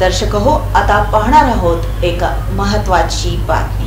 दर्शक हो आता पाहणार आहोत एक महत्वाची बातमी.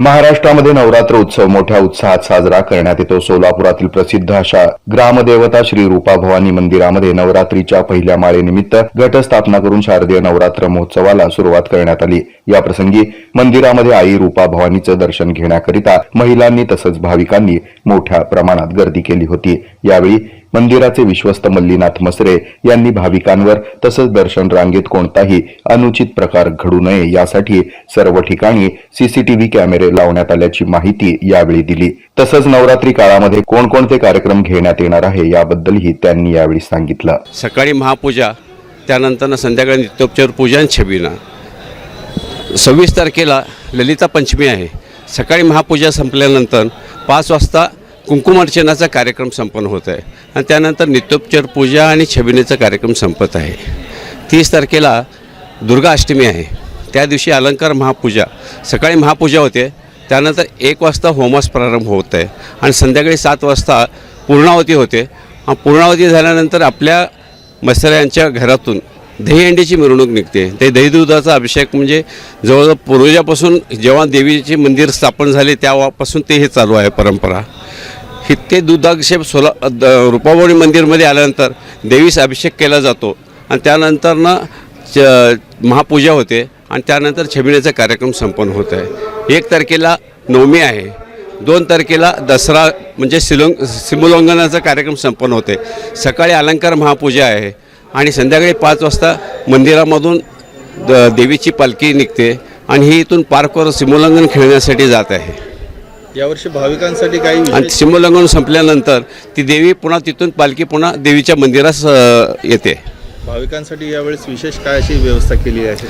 महाराष्ट्रामध्ये नवरात्र उत्सव मोठ्या उत्साहात साजरा करण्यात येतो. सोलापुरातील प्रसिद्ध अशा ग्रामदेवता श्री रूपा भवानी मंदिरामध्ये नवरात्रीच्या पहिल्या माळेनिमित्त घटस्थापना करून शारदीय नवरात्र महोत्सवाला सुरुवात करण्यात आली. या प्रसंगी मंदिरामध्ये आई रूपा भवानीचं दर्शन घेण्याकरिता महिलांनी तसंच भाविकांनी मोठ्या प्रमाणात गर्दी केली होती. यावेळी मंदिराचे विश्वस्त मल्लीनाथ मसरे यांनी भाविकांवर तसंच दर्शन रांगेत कोणताही अनुचित प्रकार घडू नये यासाठी सर्व ठिकाणी सीसीटीव्ही कॅमेरे लावण्यात आल्याची माहिती यावेळी दिली. तसंच नवरात्री काळामध्ये कोणकोणते कार्यक्रम घेण्यात येणार आहे याबद्दलही त्यांनी यावेळी सांगितलं. सकाळी महापूजा त्यानंतर संध्याकाळी नित्योपचार पूजा आणि छबिना. सव्वीस तारखेला ललिता पंचमी आहे. सकाळी महापूजा संपल्यानंतर पाच वाजता कुंकुमार्चनाचा कार्यक्रम संपन्न होत आहे. आणि त्यानंतर नित्योपचार पूजा आणि छबिनेचा कार्यक्रम संपत आहे. तीस तारखेला दुर्गा अष्टमी आहे. त्या दिवशी अलंकार महापूजा सकाळी महापूजा होते. त्यानंतर एक वाजता होमास प्रारंभ होत आहे. आणि संध्याकाळी सात वाजता पूर्णावती होते. पूर्णावती झाल्यानंतर आपल्या मसऱ्यांच्या घरातून दहीहंडीची मिरवणूक निघते. ते दहीदुधाचा अभिषेक म्हणजे जवळजवळ पूर्वजापासून जेव्हा देवीचे मंदिर स्थापन झाले तेव्हापासून ते हे चालू आहे परंपरा. हे ते दुधाभिषेक सोला द- मंदिरमध्ये आल्यानंतर देवीस अभिषेक केला जातो. आणि त्यानंतरनं च महापूजा होते आणि त्यानंतर छबिण्याचा कार्यक्रम संपन्न होत आहे. एक तारखेला नवमी आहे. दोन तारखेला दसरा म्हणजे सिलोंग सिमोल्लंघनाचा कार्यक्रम संपन्न होते. सकाळी अलंकार महापूजा आहे आणि संध्याकाळी पाच वाजता मंदिरामधून द देवीची पालखी निघते आणि ही इथून पार्कवर सिमोल्लंघन खेळण्यासाठी जात आहे. यावर्षी भाविकांसाठी काही आणि सिमोल्लंघन संपल्यानंतर ती देवी पुन्हा तिथून पालखी पुन्हा देवीच्या मंदिरास अ, येते. भाविकांसाठी यावेळेस विशेष काय अशी व्यवस्था केली आहे?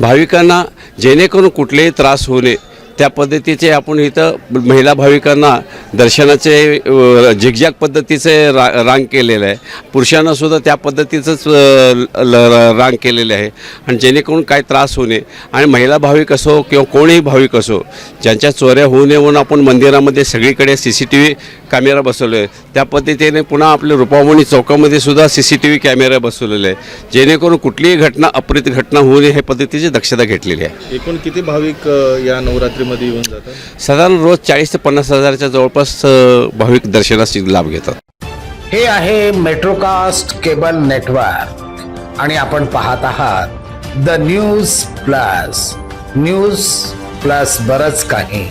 भाविकांना जेणेकरून कुठलेही त्रास होऊ नये. त्या पद्धतीचे आपण इथं महिला भाविकांना दर्शनाचे अ, झिकझॅक पद्धतीचे रा रांग केलेलं आहे. पुरुषांनासुद्धा त्या पद्धतीचंच ल- रांग केलेले आहे. आणि जेणेकरून काय त्रास होऊ नये. आणि महिला भाविक असो किंवा कोणीही भाविक असो ज्यांच्या चोऱ्या होऊ नये म्हणून आपण मंदिरामध्ये सगळीकडे C C T V camera बसवले आहे त्या पद्धतीने पुन्हा आपल्या रुपामणी चौकामध्ये सुद्धा C C T V camera बसवलेले आहे जेणेकरून कुठलीही घटना अप्रित घटना होऊ नये हे पद्धतीची दक्षता घेतलेली आहे. एकूण किती भाविक या नवरात्री नवरात्रीमध्ये येऊन जातात? साधारण रोज चाळीस ते पन्नास हजाराच्या जवळपास भाविक दर्शनास लाभ घेतात. हे आहे मेट्रोकास्ट केबल नेटवर्क आणि आपण पाहत आहात the news plus news plus बरच काही.